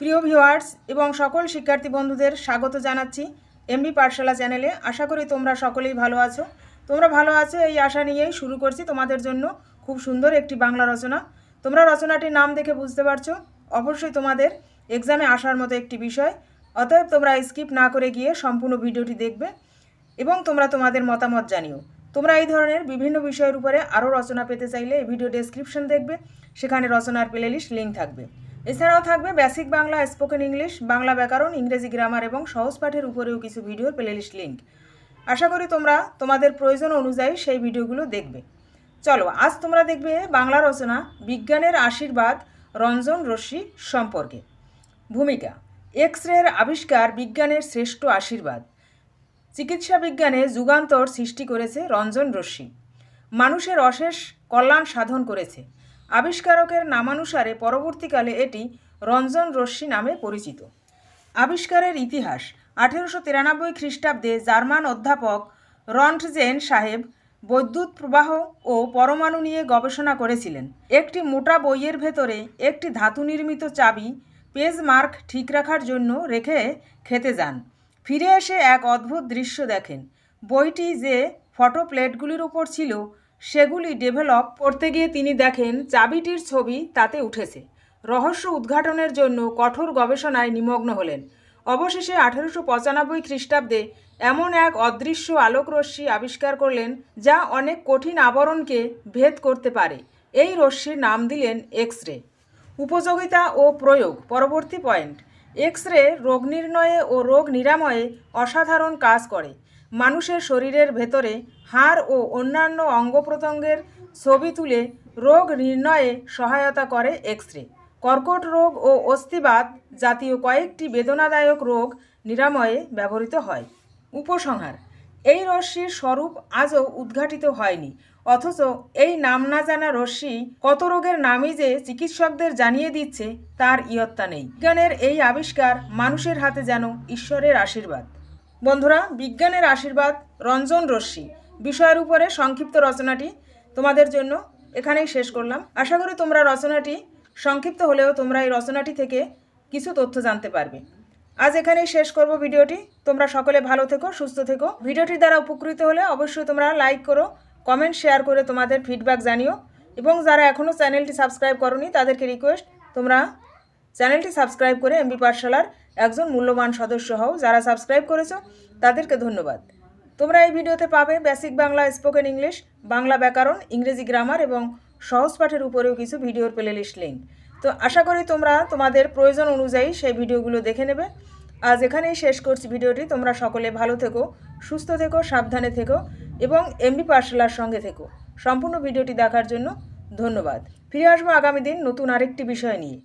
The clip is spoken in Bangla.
প্রিয় ভিউয়ার্স এবং সকল শিক্ষার্থী বন্ধুদের স্বাগত জানাচ্ছি এমবি পাঠশালা চ্যানেলে। আশা করি তোমরা সকলেই ভালো আছো। তোমরা ভালো আছো এই আশা নিয়েই শুরু করছি তোমাদের জন্য খুব সুন্দর একটি বাংলা রচনা। তোমরা রচনাটির নাম দেখে বুঝতে পারছ। অবশ্যই তোমাদের এক্সামে আসার মতো একটি বিষয়। অতএব তোমরা স্কিপ না করে গিয়ে সম্পূর্ণ ভিডিওটি দেখবে এবং তোমরা তোমাদের মতামত জানিও। তোমরা এই ধরনের বিভিন্ন বিষয়ের উপরে আরও রচনা পেতে চাইলে ভিডিও ডেসক্রিপশন দেখবে। সেখানে রচনার প্লেলিস্ট লিঙ্ক থাকবে। এছাড়াও থাকবে basic Bangla spoken English Bangla ব্যাকরণ, ইংরেজি গ্রামার এবং সহজ পাঠের উপরেও কিছু ভিডিওর প্লেলিস্ট লিঙ্ক আশা করি তোমরা তোমাদের প্রয়োজন অনুযায়ী সেই ভিডিওগুলো দেখবে। চলো, আজ তোমরা দেখবে বাংলা রচনা, বিজ্ঞানের আশীর্বাদ, রঞ্জন রশ্মি সম্পর্কে। ভূমিকা এক্স রের আবিষ্কার বিজ্ঞানের শ্রেষ্ঠ আশীর্বাদ। চিকিৎসা বিজ্ঞানে যুগান্তর সৃষ্টি করেছে রঞ্জন রশ্মি। মানুষের অশেষ কল্যাণ সাধন করেছে। আবিষ্কারকের নামানুসারে পরবর্তীকালে এটি রঞ্জন রশ্মি নামে পরিচিত। আবিষ্কারের ইতিহাস, আঠেরোশো তিরানব্বই খ্রিস্টাব্দে জার্মান অধ্যাপক রন্টজেন সাহেব বৈদ্যুৎ প্রবাহ ও পরমাণু নিয়ে গবেষণা করেছিলেন। একটি মোটা বইয়ের ভেতরে একটি ধাতু নির্মিত চাবি পেজ মার্ক ঠিক রাখার জন্য রেখে খেতে যান। ফিরে এসে এক অদ্ভুত দৃশ্য দেখেন। বইটি যে ফটো প্লেটগুলির উপর ছিল সেগুলি ডেভেলপ করতে গিয়ে তিনি দেখেন চাবিটির ছবি তাতে উঠেছে। রহস্য উদ্ঘাটনের জন্য কঠোর গবেষণায় নিমগ্ন হলেন। অবশেষে আঠেরোশো পঁচানব্বই খ্রিস্টাব্দে এমন এক অদৃশ্য আলোকরশ্মি আবিষ্কার করলেন যা অনেক কঠিন আবরণকে ভেদ করতে পারে। এই রশ্মির নাম দিলেন এক্স রে উপযোগিতা ও প্রয়োগ, পরবর্তী পয়েন্ট। এক্স রে রোগ নির্ণয়ে ও রোগ নিরাময়ে অসাধারণ কাজ করে। মানুষের শরীরের ভেতরে হাড় ও অন্যান্য অঙ্গ প্রত্যঙ্গের ছবি তুলে রোগ নির্ণয়ে সহায়তা করে এক্স রে কর্কট রোগ ও অস্থিবাত জাতীয় কয়েকটি বেদনাদায়ক রোগ নিরাময়ে ব্যবহৃত হয়। উপসংহার, এই রশ্মির স্বরূপ আজও উদ্ঘাটিত হয়নি, অথচ এই নাম না জানা রশ্মি কত রোগের নামই যে চিকিৎসকদের জানিয়ে দিচ্ছে তার ইয়ত্তা নেই। বিজ্ঞানের এই আবিষ্কার মানুষের হাতে যেন ঈশ্বরের আশীর্বাদ। বন্ধুরা, বিজ্ঞানের আশীর্বাদ, রঞ্জন রশ্মি বিষয়ের উপরে সংক্ষিপ্ত রচনাটি তোমাদের জন্য এখানেই শেষ করলাম। আশা করি তোমরা রচনাটি সংক্ষিপ্ত হলেও তোমরা এই রচনাটি থেকে কিছু তথ্য জানতে পারবে। আজ এখানেই শেষ করব ভিডিওটি। তোমরা সকলে ভালো থেকো, সুস্থ থেকো। ভিডিওটির দ্বারা উপকৃত হলে অবশ্যই তোমরা লাইক করো, কমেন্ট, শেয়ার করে তোমাদের ফিডব্যাক জানিও এবং যারা এখনও চ্যানেলটি সাবস্ক্রাইব করনি, তাদেরকে রিকোয়েস্ট তোমরা চ্যানেলটি সাবস্ক্রাইব করে এমবি পাঠশালার একজন মূল্যবান সদস্য হও, যারা সাবস্ক্রাইব করেছ, তাদেরকে ধন্যবাদ। তোমরা এই ভিডিওতে পাবে basic Bangla spoken English Bangla ব্যাকরণ, ইংরেজি গ্রামার এবং সহজ পাঠের উপরেও কিছু ভিডিওর প্লে প্লেলিস্ট লিঙ্ক তো আশা করি তোমরা তোমাদের প্রয়োজন অনুযায়ী সেই ভিডিওগুলো দেখে নেবে। আজ এখানেই শেষ করছি ভিডিওটি। তোমরা সকলে ভালো থেকো, সুস্থ থেকো, সাবধানে থেকো এবং এমবি পাঠশালার সঙ্গে থেকো। সম্পূর্ণ ভিডিওটি দেখার জন্য ধন্যবাদ। ফিরে আসব আগামী দিন নতুন আরেকটি বিষয় নিয়ে।